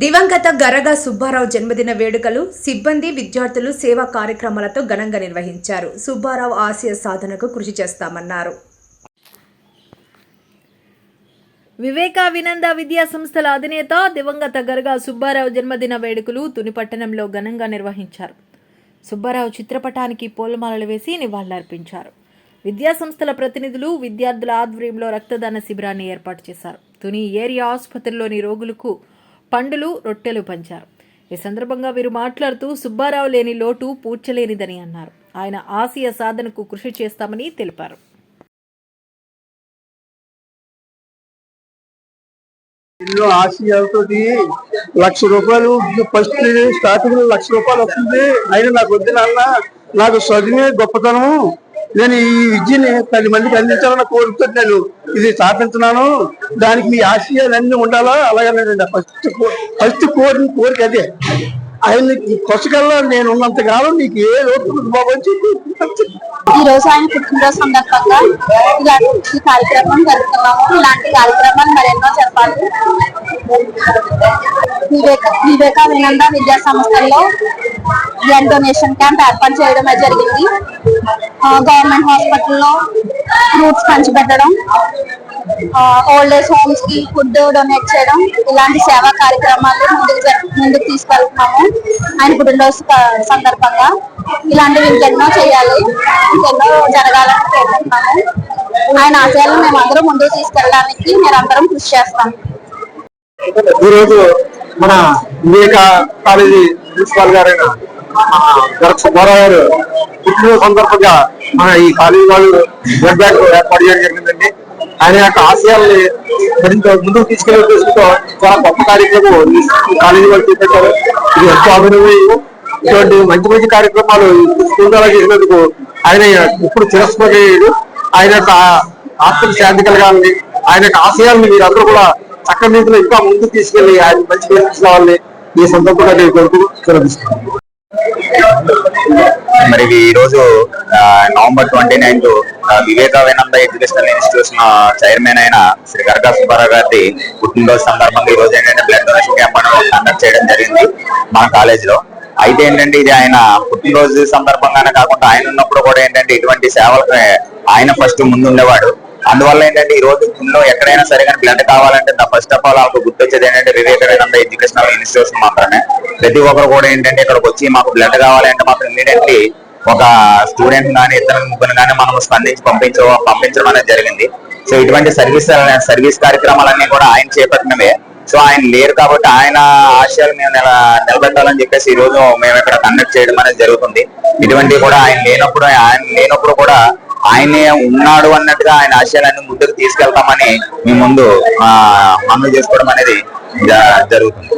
దివంగత గరగ సుబ్బారావు జన్మదిన వేడుకలు సిబ్బంది విద్యార్థులు సేవా కార్యక్రమాలతో ఘనంగా నిర్వహించారు. సుబ్బారావు ఆశయ సాధనకు కృషి చేస్తామన్నారు. వివేకావినంద విద్యా సంస్థల అధినేత దివంగత గరగా సుబ్బారావు జన్మదిన వేడుకలు తుని పట్టణంలో ఘనంగా నిర్వహించారు. సుబ్బారావు చిత్రపటానికి పూలమాలలు వేసి నివాళులర్పించారు. విద్యా సంస్థల ప్రతినిధులు విద్యార్థుల ఆధ్వర్యంలో రక్తదాన శిబిరాన్ని ఏర్పాటు చేశారు. తుని ఏరియా ఆసుపత్రిలోని రోగులకు పండులు రొట్టెలు పంచారు. ఈ సందర్భంగా వీరు మాట్లాడుతూ సుబ్బారావు లేని లోటు పూడ్చలేనిదని అన్నారు. ఆయన ఆసియా సాధనకు కృషి చేస్తామని తెలిపారు. ఎన్నో ఆశయాలతోటి లక్ష రూపాయలు ఫస్ట్ స్టార్టింగ్ లక్ష రూపాయలు వస్తుంది. అయినా నాకు వద్దు నాన్న. నాకు చదివే గొప్పతనం నేను ఈ విద్యని పది మందికి అందించాలని కోరుతూ నేను ఇది స్థాపించున్నాను దానికి మీ ఆశయాలన్నీ ఉండాలా? అలాగే ఫస్ట్ ఫస్ట్ కోరిన కోరిక అదే. ఆయన కొసకల్లా నేను ఉన్నంత కాలం నీకు ఏ లోటు బాబు అని చెప్పి ఈ రోజు ఆయన పుట్టినరోజు సందర్భంగా ఇలాంటి కార్యక్రమం జరుపుతున్నాము ఇలాంటి కార్యక్రమాలు మరెన్నో జరపాలి వివేక వివేక వినంద విద్యా సంస్థల్లో బ్లడ్ డొనేషన్ క్యాంప్ ఏర్పాటు చేయడం జరిగింది. గవర్నమెంట్ హాస్పిటల్లో ఫ్రూట్స్ పంచిపెట్టడం ఓల్డ్ ఏజ్ హోమ్స్కి ఫుడ్ డొనేట్ చేయడం ఇలాంటి సేవా కార్యక్రమాలు ముందుకు ముందుకు తీసుకెళ్తున్నాము. ఆయన పుట్టినరోజు సందర్భంగా ఇలాంటివి ఇంకెన్నో చేయాలి ఇంకెన్నో జరగాలని కోరుకుంటున్నాము. ఆయన ఆశయాలను మేము అందరం ముందుకు తీసుకెళ్ళడానికి మీరందరం కృషి చేస్తాం. ఈ రోజు మన వివేక కాలేజీ ప్రిన్సిపాల్ గారైన గరక్ సుబ్బారావు గారు పుట్టినరోజు సందర్భంగా మన ఈ కాలేజీ వాళ్ళు బ్లడ్ బ్యాంక్ ఏర్పాటు చేయడం జరిగిందండి. ఆయన యొక్క ఆశయాల్ని మరింత ముందుకు తీసుకెళ్ళే ఉద్దేశంతో చాలా గొప్ప కార్యక్రమం కాలేజీ వాళ్ళు చేపట్టారు. ఇది ఎంతో అభినందనీయం. ఇటువంటి మంచి మంచి కార్యక్రమాలు స్కూల్ ద్వారా చేసినందుకు ఆయన ఇప్పుడు తిరస్కరయ్యాడు ఆయన యొక్క ఆత్మ శాంతి కలగాలని ఆయన యొక్క ఆశయాలను మీరందరూ కూడా చక్కని రీతిలో ఇంకా ముందుకు తీసుకెళ్ళి ఆయన మంచి పేరు తీసుకోవాలని ఈ సందర్భంగా నేను కోరుకుంటూ మరి ఈ రోజు November twenty ninth Vivekananda educational institution chairman అయిన శ్రీ గరగా సుబ్బారావు గారి పుట్టినరోజు సందర్భంగా ఈ రోజు ఏంటంటే బ్లడ్ డొనేషన్ క్యాంప్ కండక్ట్ చేయడం జరిగింది మన కాలేజ్లో అయితే ఏంటంటే ఇది ఆయన పుట్టినరోజు సందర్భంగానే కాకుండా ఆయన ఉన్నప్పుడు కూడా ఏంటంటే ఇటువంటి సేవలకు ఆయన ఫస్ట్ ముందు ఉండేవాడు అందువల్ల ఏంటంటే ఈ రోజు లో ఎక్కడైనా సరే కానీ బ్లడ్ కావాలంటే ఫస్ట్ ఆఫ్ ఆల్ ఆకు గుర్తొచ్చేది ఏంటంటే వివేకానంద ఎడ్యుకేషనల్ ఇన్స్టిట్యూషన్ మాత్రమే. ప్రతి ఒక్కరు కూడా ఏంటంటే ఇక్కడికి వచ్చి మాకు బ్లడ్ కావాలంటే మాత్రం ఇమీడియట్లీ ఒక స్టూడెంట్ కానీ ఇద్దరు ముగ్గురు కానీ మనం స్పందించి పంపించ పంపించడం అనేది జరిగింది. సో ఇటువంటి సర్వీస్ సర్వీస్ కార్యక్రమాలన్నీ కూడా ఆయన చేపట్టినవే. సో ఆయన లేరు కాబట్టి ఆయన ఆశయాలు మేము నిలబెట్టాలని చెప్పేసి ఈ రోజు మేము ఇక్కడ కండక్ట్ చేయడం అనేది జరుగుతుంది. ఇటువంటి కూడా ఆయన లేనప్పుడు ఆయన లేనప్పుడు కూడా ఆయనే ఉన్నాడు అన్నట్టుగా ఆయన ఆశయాలన్నీ ముందుకు తీసుకెళ్తామని మీ ముందు ఆ, మనవి చేసుకోవడం అనేది జ- జరుగుతుంది.